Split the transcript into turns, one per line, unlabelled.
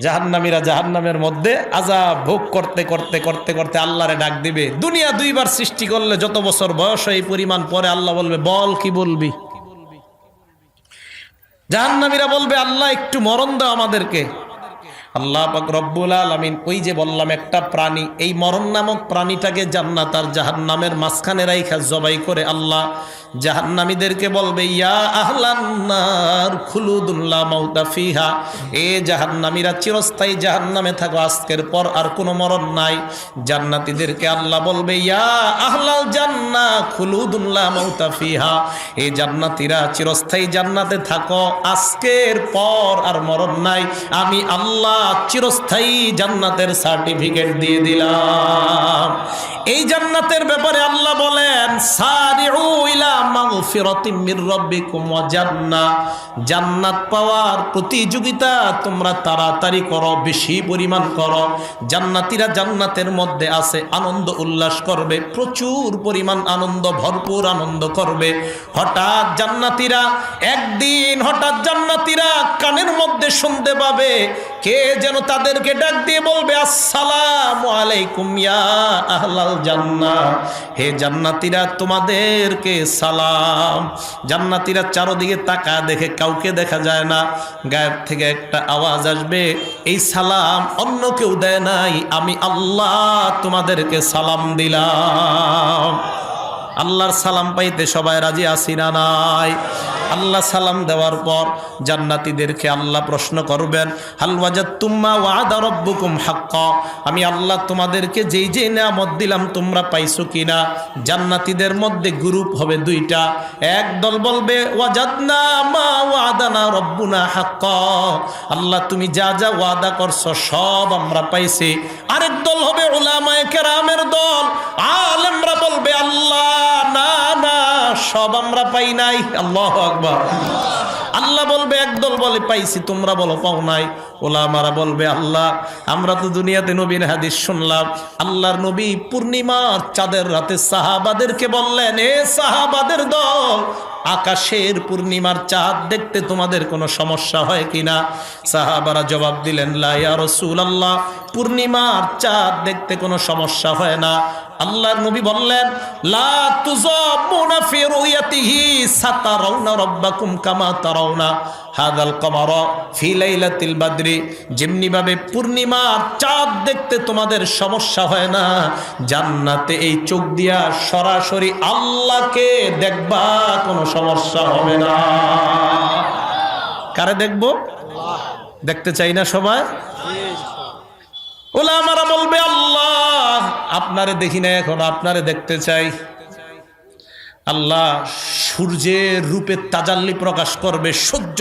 জাহান্নামীরা জাহান্নামের মধ্যে আজা ভোগ করতে করতে করতে করতে আল্লাহরে ডাক দিবে। দুনিয়া দুইবার সৃষ্টি করলে যত বছর বয়স এই পরিমাণ পরে আল্লাহ বলবে, বল কি বলবি? জাহান্নামীরা বলবে, আল্লাহ একটু মরণ দাও আমাদেরকে। আল্লাহ পাক রব্বুল আলামিন ওই যে বললাম, একটা প্রাণী, এই মরণ নামক প্রাণীটাকে জান্নাত আর জাহান্নামের মাঝখানে রাইখা জবাই করে আল্লাহ জাহান্নামীদেরকে বলবে, ইয়া আহলান্নার খুলুদুল্লাহ মাউতা ফিহা, এ জাহান্নামীরা চিরস্থায়ী জাহান্নামে থাকো, আজকের পর আর কোনো মরণ নাই। জান্নাতীদেরকে আল্লাহ বলবে, ইয়া আহলাল জান্না খুলুদুল্লাহ মাউতা ফিহা, এ জান্নাতীরা চিরস্থায়ী জান্নাতে থাকো, আজকের পর আর মরণ নাই। আমি আল্লাহ চিরস্থায়ী জান্নাতের সার্টিফিকেট দিয়ে দিলাম। এই জান্নাতের ব্যাপারে আল্লাহ বলেন জান্নাত পাওয়ার প্রতিযোগিতা তোমরা তাড়াতাড়ি করো, বেশি পরিমাণ করো। জান্নাতীরা জান্নাতের মধ্যে আছে, আনন্দ উল্লাস করবে, প্রচুর পরিমাণ আনন্দ, ভরপুর আনন্দ করবে। হঠাৎ জান্নাতীরা, একদিন হঠাৎ জান্নাতীরা কানের মধ্যে শুনতে পাবে কে যেন তাদেরকে ডাক দিয়ে বলবে, আসসালামু আলাইকুম ইয়া আহলাল জান্নাহ। হে জান্নাতীরা, তোমাদেরকে সালাম। জান্নাতীরা চারদিকে তাকা দেখে কাউকে দেখা যায় না। গায়েব থেকে একটা আওয়াজ আসবে, এই সালাম অন্য কেউ দেয় নাই, আমি আল্লাহ তোমাদেরকে সালাম দিলাম। আল্লাহর সালাম পাইতে সবাই রাজি আছি না নাই। আল্লাহ সালাম দেওয়ার পর জান্নাতীদেরকে আল্লাহ প্রশ্ন করবেন হালওয়াজাত তুম্মা ওয়াদা রব্বুকুম হাক্কা? আমি আল্লাহ তোমাদেরকে যেই যেই নামত দিলাম, তোমরা পাইছো কিনা? জান্নাতীদের মধ্যে গ্রুপ হবে দুইটা। এক দল বলবে, ওয়াজাদনা মা ওয়াদানা রব্বুনা হাক্কা। আল্লাহ, তুমি যা যা ওয়াদা করছ সব আমরা পাইছি। আরেক দল হবে ওলামায়ে কেরামের দল। আলেমরা বলবে সব আমরা পাই নাই। আল্লাহ আকবার। আল্লাহ বলবে একদল বলে, পাইছি, তোমরা বলো, পাও নাই। ওলামারা বলবে, আল্লাহ, আমরা তো দুনিয়াতে নবীর হাদিস শুনলাম। আল্লাহর নবী পূর্ণিমার চাঁদের রাতে সাহাবাদেরকে বললেন, এ সাহাবাদের দল, আকাশের পূর্ণিমার চাঁদ দেখতে তোমাদের কোনো সমস্যা হয় কিনা? সাহাবারা জবাব দিলেন লাইয়া রসুল আল্লাহ পূর্ণিমার চাঁদ দেখতে কোনো সমস্যা হয় না। আল্লাহর নবী বললেন, লা তুযাবুনা ফি রুয়াতিহি সাতারাউনা রাব্বাকুম কামা তারাউনা হাদাল কমার ফি লাইলাতিল বাদরি। যেমনি ভাবে পূর্ণিমার চাঁদ দেখতে তোমাদের সমস্যা হয় না, জান্নাতে এই চোখ দিয়া সরাসরি আল্লাহকে দেখবা কোনো সমস্যা হবে না। কারে দেখব? দেখতে চাই না সবাই? ওলামারা বলবে, আল্লাহ আপনারে দেখি না এখন আপনারে দেখতে চাই। আল্লাহ সূর্যের রূপে তাজাল্লি প্রকাশ করবে সহ্য